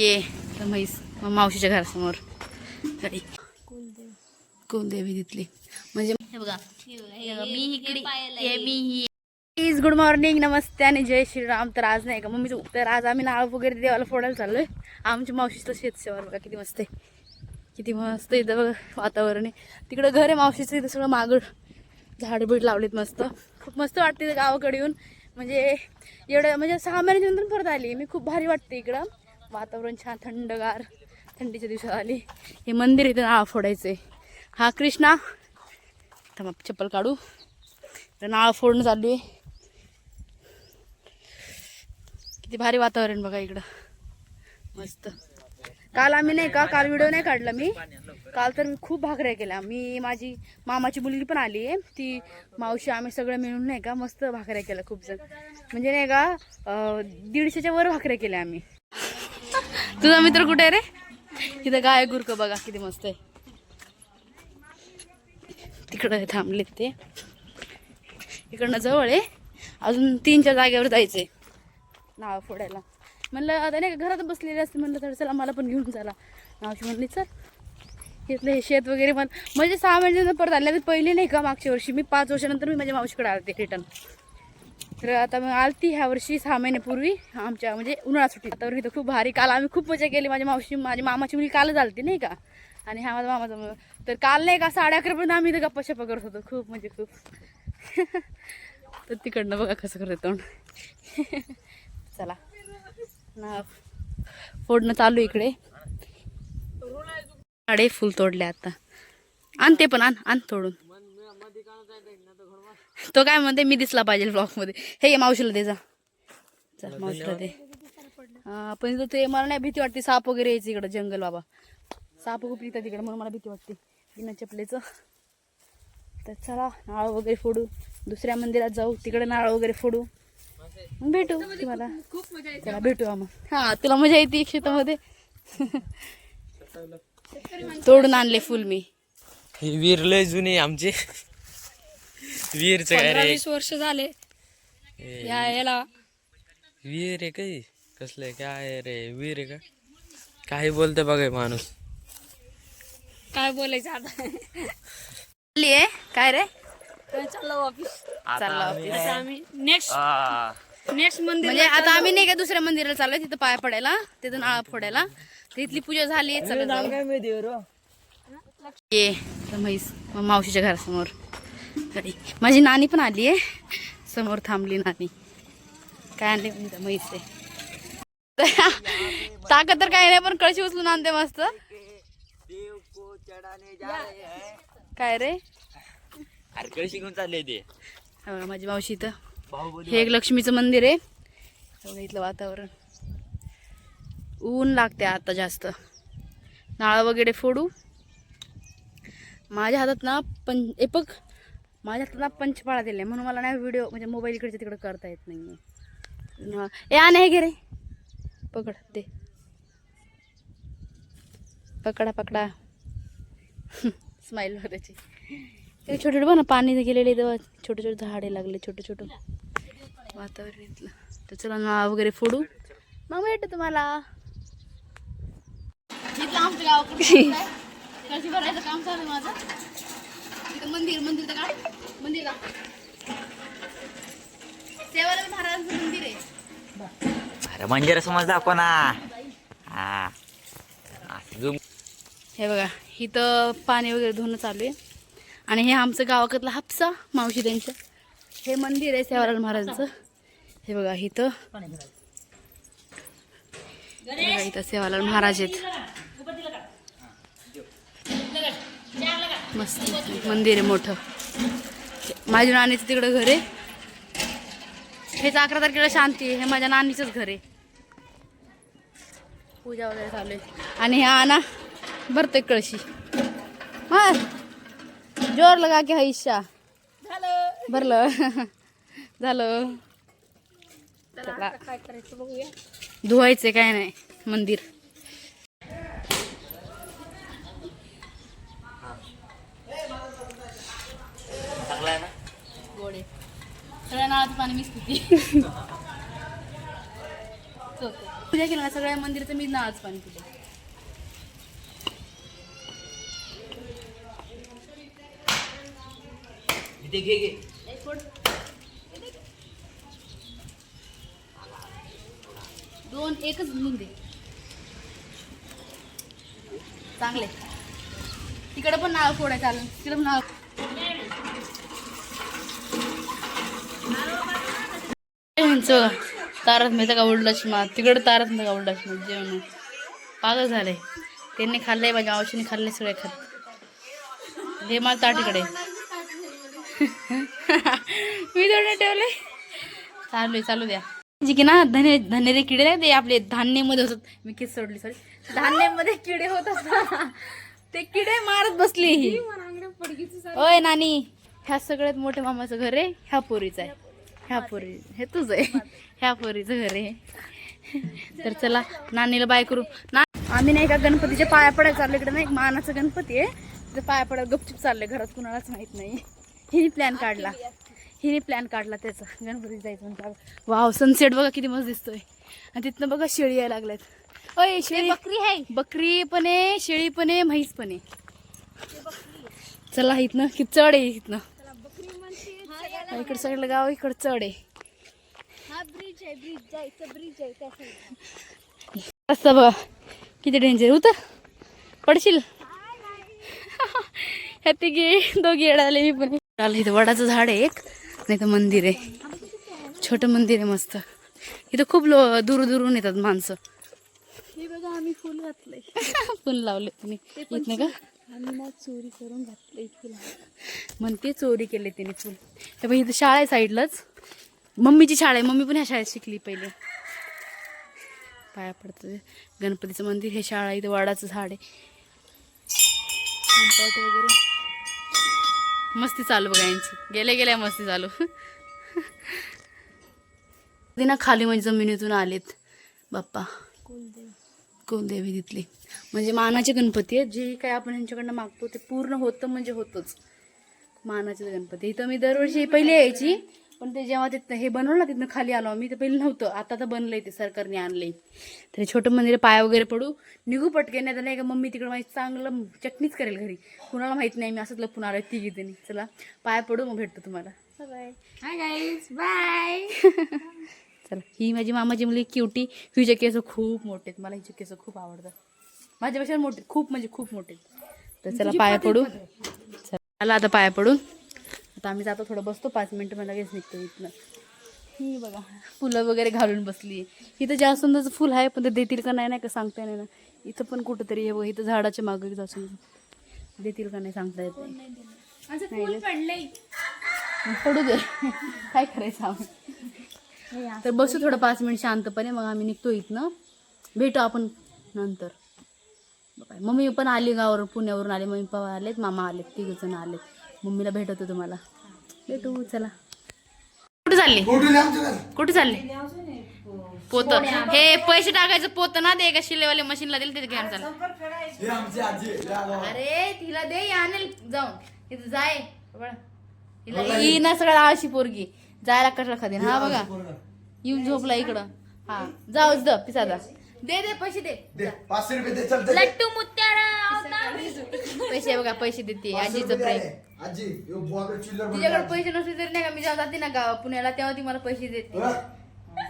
ये म्हैस मग मावशीच्या घरासमोर. गाडी कुलदेवी तिथली. म्हणजे हे बघा. मी इकडे मी ही प्लीज गुड मॉर्निंग नमस्ते आणि जय श्रीराम. तर आज नाही का मम्मी तर आज आम्ही नाव वगैरे देवाला फोडायला चाललोय. आमच्या मावशीचं शेतशेवर बघा किती मस्त आहे. किती मस्त इथं बघा वातावरण आहे. तिकडं घर आहे मावशीचं इथं सगळं मागं झाड बीड लावलीत मस्त. खूप मस्त वाटते गावाकडे येऊन. म्हणजे एवढं म्हणजे सहा महिन्याच्या नंतर परत आली. मी खूप भारी वाटते इकडं. वातावरण छान थंडगार थंडीच्या दिवसात आली. हे मंदिर इथं नाव फोडायचं आहे हा कृष्णा. थांबा चप्पल काढू. नाळ फोडणं चालू आहे किती भारी वातावरण बघा इकडं. मस्त. काल आम्ही नाही का काल व्हिडिओ नाही काढला मी. काल तर मी खूप भाकऱ्या केल्या. मी माझी मामाची मुलगी पण आली आहे. ती मावशी आम्ही सगळं मिळून नाही का मस्त भाकऱ्या केल्या खूप जण. म्हणजे नाही का दीडशेच्या वर भाकऱ्या केल्या आम्ही. तुझा मित्र कुठे आहे रे? इथं गाय गुरक बघा किती मस्त आहे. तिकडं थांबलेत ते. इकडनं जवळ आहे. अजून तीनच्या जागेवर जायचंय. नाव फोडायला. म्हणलं आता नाही का घरात बसलेले असते म्हणलं तर चला मला पण घेऊन चला. नावची म्हणली चल. घेतलं हे शेत वगैरे पण म्हणजे सहा महिन्यानंतर परत आल्या पहिले नाही का मागच्या वर्षी? मी पाच वर्षानंतर मी माझ्या मावशीकडे ते रिटर्न तर आता मग आलती ह्या वर्षी सहा महिन्यापूर्वी आमच्या म्हणजे उन्हाळा सुट्टी तर इथं खूप भारी काल आम्ही खूप मजा केली. माझ्या मावशी माझ्या मामाची मुली कालच आलती नाही का? आणि हा माझा मामाचा तर काल नाही का साडे अकरापर्यंत आम्ही इथं गप्पा शप्पा करत होतो. खूप म्हणजे खूप. तर तिकडनं बघा कसं करत तोंड. चला. ना फोडणं चालू इकडे. साडे फुल तोडले आता. आण ते पण आण आण तोडून. तो काय म्हणते मी दिसला पाहिजे ब्लॉगमध्ये हे मावशीला दे जा. चल मावशीला दे. पण ते मला नाही भीती वाटते साप वगैरे यायचं इकडं जंगल बाबा. साप खूप येतात तिकडे म्हणून मला भीती वाटते. बिना चपलेचं. तर चला नाळ वगैरे फोडू. दुसऱ्या मंदिरात जाऊ. तिकडे नाळ वगैरे फोडू. मग भेटू तुम्हाला. चला भेटू मग हा तुला मजा येते शेतामध्ये. तोडून आणले फुल मी. ही वीर लय जुनी आमची. वीरच काय रे? वीस वर्ष झाले. या याला. वीर आहे काही कसलं काय रे? वीर आहे का? काही बोलते बघा माणूस. काय बोलायचं आता? चालली आहे? काय रे? चाललो ऑफिस चालला आता आम्ही नेक्स्ट नेक्स्ट मंदिर म्हणजे आता आम्ही नाही का दुसऱ्या मंदिराला चाललोय? तिथं पाया पडायला तिथं नाळ फोडायला. तर इथली पूजा झाली चला जाऊ. ये तर म्हैस मग मावशीच्या घरासमोर. माझी नानी पण आली आहे. समोर थांबली नानी. काय आणले आहे ताकद तर काही नाही पण कळशी उचलून आणते मस्त. काय रे? अरे कळशी घेऊन चालले ते. हा माझी मावशी इथं. हे एक लक्ष्मीचं मंदिर आहे. इथलं वातावरण. ऊन लागते आता जास्त. नाळ वगैरे फोडू. माझ्या हातात ना पं ए माझ्या ना पंचपाळा दिले म्हणून मला नाही व्हिडिओ म्हणजे मोबाईल इकडे तिकडे करता येत नाही ए आण हे घे रे. पकड दे. पकडा पकडा. स्माईल ते छोटे छोटे बघ ना पाणी गेलेले तेव्हा छोटे छोटे झाडे लागले छोटे छोटे. वातावरण इथलं. तर चला नाळ वगैरे फोडू. मग भेटू तुम्हाला. काम चालू आहे माझं? इथं मंदिर मंदिर तर काय? मंदिर का? सेवालाल महाराजांचं मंदिर आहे. अरे मंदिर समज दाखव ना. हा. झूम हे बघा इथं पाणी वगैरे धुणं चालू आहे. आणि हे आमचं गावाकडलं हापसा मावशी त्यांचं हे मंदिर आहे सेवालाल महाराजांचं. हे बघा इथं. इथं सेवालाल महाराज आहेत. मस्त. मंदिर आहे मोठं. माझ्या नानीचं तिकडं घर आहे. हेच अकरा तारखेला शांती आहे. हे माझ्या नानीचंच घर आहे. पूजा वगैरे चालू आहे. आणि ह्या ना भरतोय कळशी. हा. जोर लगा की हिस्सा झालं. भरलं. झालं. चला. काय करायचं बघूया. धुवायचे काय नाही. मंदिर चांगला आहे ना गोडे सगळ्या नाळाचं पाणी मिसते पूजा केली ना सगळ्या मंदिराचं मी नाच पाणी पूजा दोन एकच दे. चांगले. तिकडे पण नाव फोडायचं आलं. तिकडे पण नाव ह्यांचं तारक मेहता का उलटा चष्मा तिकडे तारक मेहता का उलटा चष्मा जेवण पागल झाले. त्यांनी खाल्लंय माझ्या मावशीने खाल्ले सगळे खात. दे मला ताटीकडे मी थोडं ठेवले. चालू आहे चालू द्या. जी की ना धने धनेरे किडे नाही ते आपले धान्यामध्ये होतात. मी किस सोडली सॉरी धान्यामध्ये किडे होत असतात. ते किडे मारत बसली ही. ओय नानी. ह्या सगळ्यात मोठ्या मामाचं घर आहे ह्या पोरीचं आहे. ह्या पोरी हे तुझं आहे. ह्या पोरीचं घर आहे. तर चला नानीला बाय करू. ना आम्ही नाही का गणपतीच्या पाया पडायला चाललो इकडे ना एक मानाचा गणपती आहे. तिथे पाया पडायला गपचूप चाललंय घरात कुणालाच माहीत नाही. हिने प्लॅन काढला. हिने प्लॅन काढला त्याचा. गणपती जायचं म्हणता वाव सनसेट बघा किती मस्त दिसतोय. आणि तिथनं बघा शेळी यायला लागल्यात. अय शेळी. बकरी आहे. बकरी पण आहे शेळी पण आहे म्हैस पण आहे. चला इथनं कि चढ आहे इथनं. इकडं सगळं गाव इकडं चढ आहे. हा ब्रिज आहे ब्रिज जायचं ब्रिज आहे त्या साईडला असं बघा किती डेंजर उतर. पडशील? ह्या तिघी दोघी येडाले मी पण. चाललं इथं वडाचं झाड आहे एक. नाही तर मंदिर आहे. छोटं मंदिर आहे मस्त. इथं खूप लो दूर दूरून येतात माणसं. हे बघा आम्ही फुल घातलंय. फुल लावले तुम्ही. येत नाही का? आम्ही ना चोरी करून घातलंय फुल. म्हणते चोरी केले तिने फुल. ते पण इथं शाळा आहे साईडलाच. मम्मीची शाळा आहे. मम्मी पण ह्या शाळेत शिकली पहिले. पाया पडतं गणपतीचं मंदिर हे शाळा इथं वाडाचं झाड आहे. वगैरे. मस्ती चालू बघा यांची. गेल्या गेल्या मस्ती चालू. ना खाली म्हणजे जमिनीतून आलेत. बाप्पा. कुलदेवी तिथली म्हणजे मानाचे गणपती आहेत जे काय आपण ह्यांच्याकडनं मागतो ते पूर्ण होतं म्हणजे होतंच. मानाचे गणपती. इथं मी दरवर्षी पहिले यायची पण ते जेव्हा तिथं हे बनवलं ना तिथनं खाली आलो आम्ही ते पहिले नव्हतं. आता तर बनलंय ते सरकारने आणलंय. तर छोटं मंदिर पाय वगैरे पडू निघू पटके नाही तर नाही का मम्मी तिकडं माहिती चांगलं चटणीच करेल घरी. कुणाला माहीत नाही मी असंच लपून आलोय तिघी त्यांनी चला पाय पडू मग भेटतो तुम्हाला. गाईज बाय चला. ही माझी मामाची मुली क्युटी हिचे केस खूप मोठे आहेत मला हिचे केस खूप आवडतात. माझ्यापेक्षा मोठे खूप म्हणजे खूप मोठे. तर चला पाया पडू. चला आता पाया पडून आता आम्ही जातो थोडं बसतो. पाच मिनटं मला लगेच निघतो इथनं. ही बघा फुलं वगैरे घालून बसली इथं जास्वंदाचं फुल आहे पण ते देतील का नाही नाही का सांगता नाही ना इथं पण कुठंतरी हे बघ इथं झाडाच्या मागे जासून देतील का नाही सांगता येत नाही. पडू दे. काय करायचं आम्ही? तर बसू थोडं पाच मिनिट शांतपणे मग आम्ही निघतो इथनं. भेटू आपण नंतर. मम्मी पण आली गावावरून पुण्यावरून आले. मम्मी पप्पा आलेत मामा आलेत तिघ जण आलेत. मम्मीला भेटवतो तुम्हाला. भेटू चला. कुठे चालले? कुठे चालले? पोत. हे पैसे टाकायचं पोत ना दे का शिलेवाले मशीनला दिले तिथे घ्यायला चाल अरे तिला दे आणेल. जाऊन. तिथं जाय. हिला ही ना सगळं आळशी पोरगी. जायला कटला खाते हा बघा. येऊन झोपला इकडं. हा. जाऊ द पिसादा. दे दे पैसे दे. पाचशे रुपये दे चल लट्टू मुत्यारा पैसे बघा पैसे देते आजीचं प्रेम आजी ह्यो बुवाकडे चिल्लर तिच्याकडे पैसे नसले तरी नाही का मी जेव्हा जाते ना गाव पुण्याला? तेव्हा ती मला पैसे देते.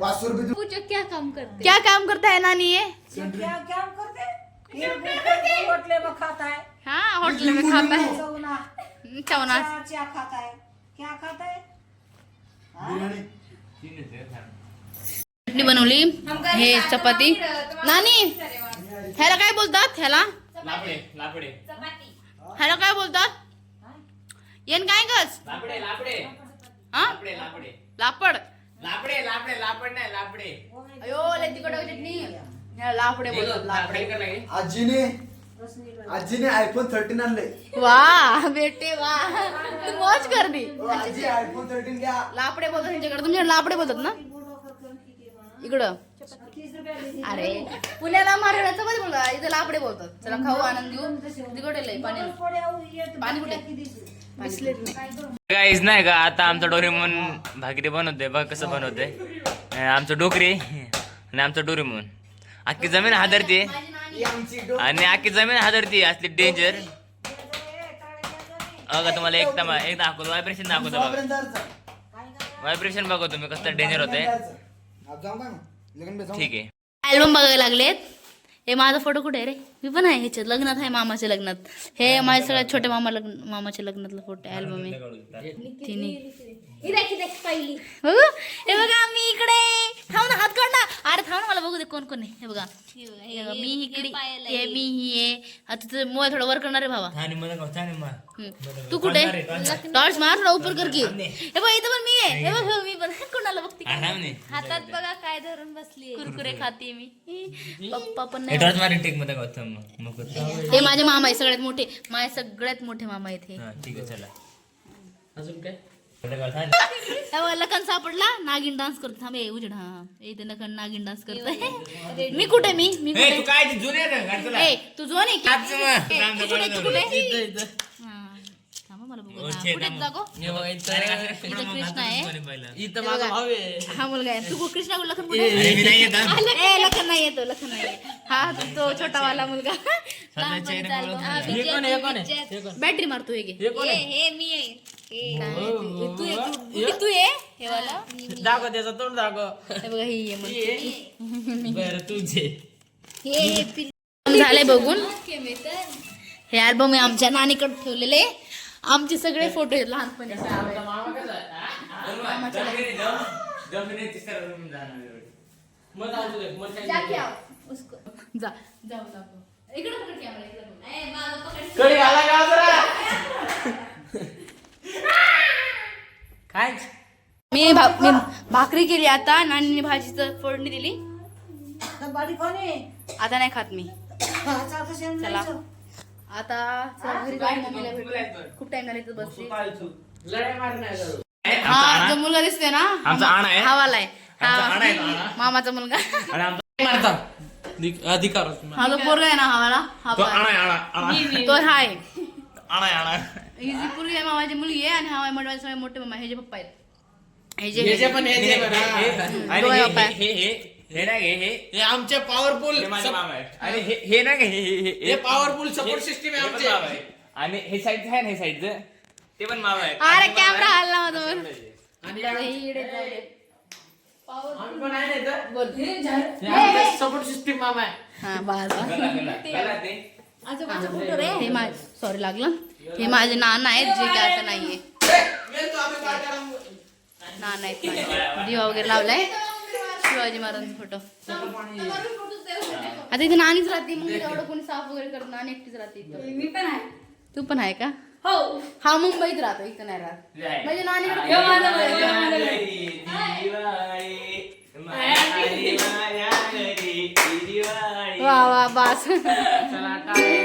पाचशे रुपये पूजा क्या काम करते? क्या काम करता है नानी ये? क्या क्या करते? ये होटले में खाता है हाँ होटल में खाता है चौना चवना. क्या खाता है क्या खाता है चटणी बनवली हे चपाती. नानी ह्याला काय बोलतात ह्याला? लापडे लापडे. ह्याला काय बोलतात? येन काय गच लापडे लापडे. हा लापडे लापडे. लापड. लापडे लापडे लापड नाही लापडे. अयो लय आहे चटणी. लापडे बोलतात लापडे. आजीने आजीने आयफोन थर्टीन आणले वा बेटे वा. तू मौज कर दी आजी आयफोन थर्टीन घ्या. लापडे बोलतात त्यांच्याकडे तुमच्याकडे लापडे बोलतात ना? इकडं. अरे पुण्याला मराठ्याचं मध्ये बोलतात इथं लापडे बोलतात. चला खाऊ आनंद घेऊ. तिकडे लय पाणी. पाणी कुठे? गाईज नाही. का? आता आमचा डोरेमोन भाकरी बनवते बघ कसं बनवते आमचं डोकरी आणि आमचं डोरेमोन अख्खी जमीन हादरते आणि अख्खी जमीन हादरते असली डेंजर अगं तुम्हाला एकदा एक दाखवतो व्हायब्रेशन दाखवतो बघा. व्हायब्रेशन बघा तुम्ही कसं डेंजर जाऊ ठीक आहे. अल्बम बघायला लागलेत. हे माझा फोटो कुठे आहे रे? मी पण आहे ह्याच्यात लग्नात आहे मामाच्या लग्नात. हे माझ्या सगळ्यात छोट्या मामा लग्न मामाच्या लग्नातला फोटो अल्बम आहे. तिने बघू. हे बघा मी इकडे. थांब ना हात काढ ना. अरे थांब ना मला बघू दे कोण कोण आहे. हे बघा. हे बघा, मी इकडे. हे मी ही आहे. आता तुझं मोबाईल थोडा वर करणार आहे भावा. तू कुठे? टॉर्च मार थोडा उपर कर की. हे बघ इथं पण मी आहे. हे बघ मी पण. कोणाला बघते हातात बघा काय धरून बसली कुरकुरे खाते मी पप्पा पण नाही. टेकमध्ये मग हे माझे मामा आहे सगळ्यात मोठे. माझे सगळ्यात मोठे मामा आहेत हे. ठीक आहे चला. अजून काय? तेव्हा लखन सापडला. नागिन डान्स करतो थांब ए उजड हा इथे लखन नागिन डान्स करतोय. मी कुठे मी? मी कुठे? काय जुने तू जो नाही की? आज मग. ए, राम तू कुठे तू कुठे? बघू कुठे जागो? इथं कृष्ण आहे. इथं माझा भाऊ आहे हा मुलगा आहे. तू कृष्णा लखन कुठे ए लखन नाही येतो लखन नाही. हा तो- तो छोटा वाला मुलगा. लहानपणीचा album. कोण आहे? कोण आहे? कोण बॅटरी मारतो हे हे हे मी आहे. हे काय आहे ते? ये तू हे वाला? दाखव त्याचं तोंड दाखव. हे बघा ही. बरं तुझे हे झालंय बघून. हे अल्बम आमच्या नानीकडे ठेवलेले. आमचे सगळे फोटो आहेत लहानपणी. काय जा जाऊ दाखव इकडे पकड मी भा- मी भाकरी केली आता नानीने भाजीचं फोडणी दिली. आता नाही खात मी. चला. चला आता चला घरी जाऊन मम्मीला भेटू खूप टाइम झाला इथं बसली. हा जो मुलगा दिसतोय ना आमचा आणा आहे? हा वाला आहे आहे हा. मामाचा मुलगा. अधिकार. हा जो पोरगा आहे ना हा वाला हा तो. आणा आहे, आणा आणा. तो हाय. आणा आहे, आणा ही जी पोरगी आहे मामाची मुलगी आहे आणि हा आहे मोठे सगळे मोठे मामा हे जे पप्पा आहेत. हे जे हे जे पण हे जे बरं, हे- हा. आणि डोळे हे-. हे नाही आमचे पॉवरफुल हे माझे मामा आहेत आणि हे हे नाही का हे हे हे पॉवरफुल सपोर्ट सिस्टीम आहे हे आमचे. आणि हे साईडचं आहे ना हे साईडचं ते पण मामा आहेत अरे कॅमेरा हल्ला. आणि ही. आम्ही पण आहे ना इथं. हे आमचे सपोर्ट सिस्टीम मामा आहे हा गला, गला. गला ते. हे माझे सॉरी लागलं हे माझे नाना आहेत जे की आता नाहीये आम्ही पाठाला. नाना आहेत माझे. दिवा वगैरे लावलाय शिवाजी महाराजांचा फोटो आता इथे नानीच राहते मग एवढं कोणी साफ वगैरे करत नानी एकटीच राहते इथं मी पण आहे तू पण आहे का हो हा मुंबईत राहतो इथं नाही राहत. म्हणजे दिवाळी. वा वा बास चला, टाळे.